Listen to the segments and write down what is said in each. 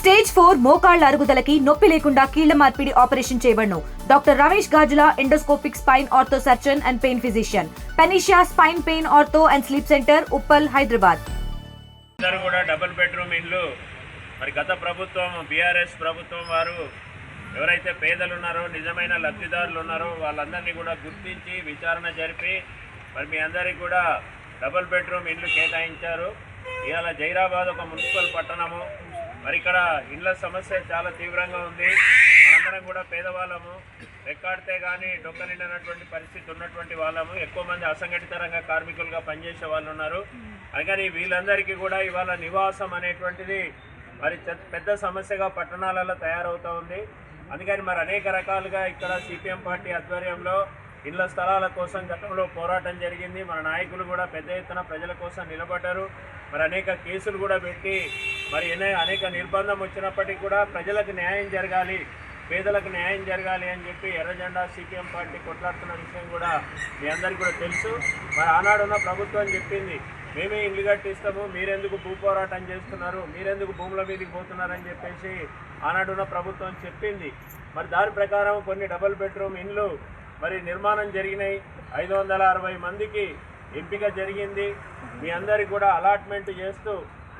Stage four మోకాళ్ళ అరుగుదలకి నొప్పి లేకుండా కీళ్ళ మార్పిడి ఆపరేషన్ చేయబడును. Doctor Ramesh Gajula endoscopic spine ortho surgeon and pain physician. Panacea spine pain ortho and sleep centre Uppal Hyderabad. అందరూ కూడా డబుల్ బెడ్రూమ్ ఇండ్లు మరి గత ప్రభుత్వం బీఆర్ఎస్ ప్రభుత్వం వారు ఎవరైతే పేదలు ఉన్నారో నిజమైన లబ్ధిదారులు ఉన్నారో వాళ్ళందరినీ కూడా గుర్తించి విచారణ జరిపి మరి మీ అందరికీ కూడా డబుల్ బెడ్రూమ్ ఇండ్లు కేటాయించారు. ఇవాళ జైరాబాద్ ఒక మున్సిపల్ పట్టణము. మరి ఇక్కడ ఇళ్ళ సమస్య చాలా తీవ్రంగా ఉంది. మనందరం కూడా పేదవాళ్ళము. రెక్కాడితే కానీ డొక్క నిండినటువంటి పరిస్థితి ఉన్నటువంటి వాళ్ళము. ఎక్కువ మంది అసంఘటిత రంగ కార్మికులుగా పనిచేసే వాళ్ళు ఉన్నారు. అందుకని వీళ్ళందరికీ కూడా ఇవాళ నివాసం అనేటువంటిది మరి చె- పెద్ద సమస్యగా పట్టణాలలో తయారవుతూ ఉంది. అందుకని మరి అనేక రకాలుగా ఇక్కడ సిపిఎం పార్టీ ఆధ్వర్యంలో ఇళ్ళ స్థలాల కోసం గతంలో పోరాటం జరిగింది. మన నాయకులు కూడా పెద్ద ఎత్తున ప్రజల కోసం నిలబడ్డారు. మరి అనేక కేసులు కూడా పెట్టి మరి అనేక నిర్బంధం వచ్చినప్పటికీ కూడా ప్రజలకు న్యాయం జరగాలి పేదలకు న్యాయం జరగాలి అని చెప్పి ఎర్రజెండా సిపిఎం పార్టీ కొట్లాడుతున్న విషయం కూడా మీ అందరికీ కూడా తెలుసు. మరి ఆనాడున్న ప్రభుత్వం చెప్పింది మేమే ఇల్లు కట్టిస్తాము మీరెందుకు భూ పోరాటం చేస్తున్నారు మీరెందుకు భూముల మీదకి పోతున్నారని చెప్పేసి ఆనాడున్న ప్రభుత్వం చెప్పింది. మరి దాని ప్రకారం కొన్ని డబుల్ బెడ్రూమ్ ఇండ్లు మరి నిర్మాణం జరిగినాయి. ఐదు వందల అరవై మందికి ఎంపిక జరిగింది. మీ అందరికి కూడా అలాట్మెంట్ చేస్తూ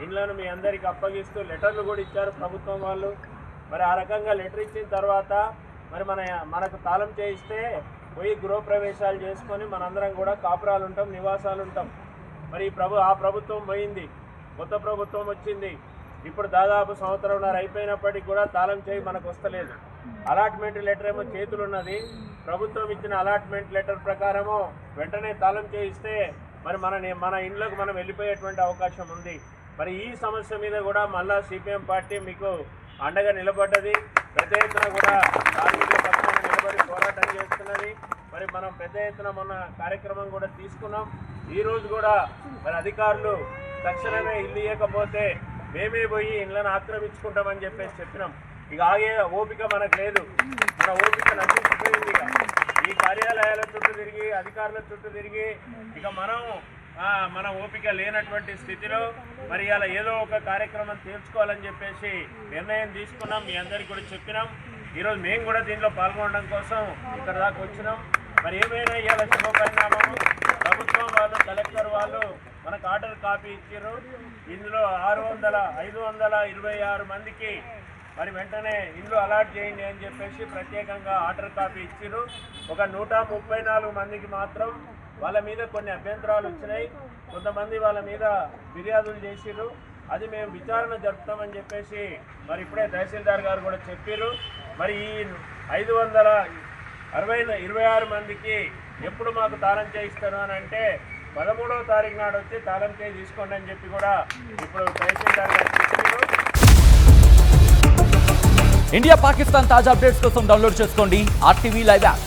ఇండ్లను మీ అందరికి అప్పగిస్తూ లెటర్లు కూడా ఇచ్చారు ప్రభుత్వం వాళ్ళు. మరి ఆ రకంగా లెటర్ ఇచ్చిన తర్వాత మరి మన మనకు తాళం చేయిస్తే పోయి గృహప్రవేశాలు చేసుకొని మనందరం కూడా కాపురాలు ఉంటాం నివాసాలు ఉంటాం. మరి ప్రభు ఆ ప్రభుత్వం పోయింది. కొత్త ప్రభుత్వం వచ్చింది. ఇప్పుడు దాదాపు సంవత్సరంన్నర అయిపోయినప్పటికీ కూడా తాళం చేయి మనకు వస్తలేదు. అలాట్మెంట్ లెటర్ ఏమో చేతులు ఉన్నది ప్రభుత్వం ఇచ్చిన అలాట్మెంట్ లెటర్ ప్రకారము వెంటనే తాళం చేయిస్తే మరి మన మన ఇండ్లకు మనం వెళ్ళిపోయేటువంటి అవకాశం ఉంది. మరి ఈ సమస్య మీద కూడా మళ్ళా సిపిఎం పార్టీ మీకు అండగా నిలబడ్డది. పెద్ద ఎత్తున కూడా కార్మికుల పక్షాన నిలబడి పోరాటం చేస్తున్నది. మరి మనం పెద్ద ఎత్తున మొన్న కార్యక్రమం కూడా తీసుకున్నాం. ఈరోజు కూడా మరి అధికారులు తక్షణమే ఇల్లు ఇవ్వకపోతే మేమే పోయి ఇళ్ళను ఆక్రమించుకుంటామని చెప్పేసి చెప్పినాం. ఇక ఆగే ఓపిక మనకు లేదు. మన ఓపిక నశించిపోయింది ఇక. ఈ కార్యాలయాల చుట్టూ తిరిగి అధికారుల చుట్టూ తిరిగి ఇక మనం మన ఓపిక లేనటువంటి స్థితిలో మరి ఇలా ఏదో ఒక కార్యక్రమం తీర్చుకోవాలని చెప్పేసి నిర్ణయం తీసుకున్నాం. మీ అందరికీ కూడా చెప్పినాం. ఈరోజు మేము కూడా దీనిలో పాల్గొనడం కోసం ఇక్కడ దాకా వచ్చినాం. మరి ఏమైనా ఇవాళ శుభ పరిణామము? ప్రభుత్వం వాళ్ళు కలెక్టర్ వాళ్ళు మనకు ఆర్డర్ కాపీ ఇచ్చారు. ఇందులో ఆరు వందల ఐదు వందల ఇరవై ఆరు మందికి మరి వెంటనే ఇల్లు అలాట్ చేయండి అని చెప్పేసి ప్రత్యేకంగా ఆర్డర్ కాపీ ఇచ్చారు. ఒక నూట ముప్పై నాలుగు మందికి మాత్రం వాళ్ళ మీద కొన్ని అభ్యంతరాలు వచ్చినాయి. కొంతమంది వాళ్ళ మీద ఫిర్యాదులు చేసిర్రు. అది మేము విచారణ జరుపుతామని చెప్పేసి మరి ఇప్పుడే తహసీల్దార్ గారు కూడా చెప్పారు మరి ఈ ఐదు వందల అరవై ఇరవై ఆరు మందికి ఎప్పుడు మాకు తాళం చేయిస్తారు అని అంటే పదమూడవ తారీఖు నాడు వచ్చి తాళం చేయి తీసుకోండి అని చెప్పి కూడా ఇప్పుడు తహసీల్దార్ గారు చెప్పారు ఇండియా పాకిస్తాన్ తాజా అప్డేట్స్ కోసం డౌన్లోడ్ చేసుకోండి ఆర్టీవీ లైవ్ యాప్.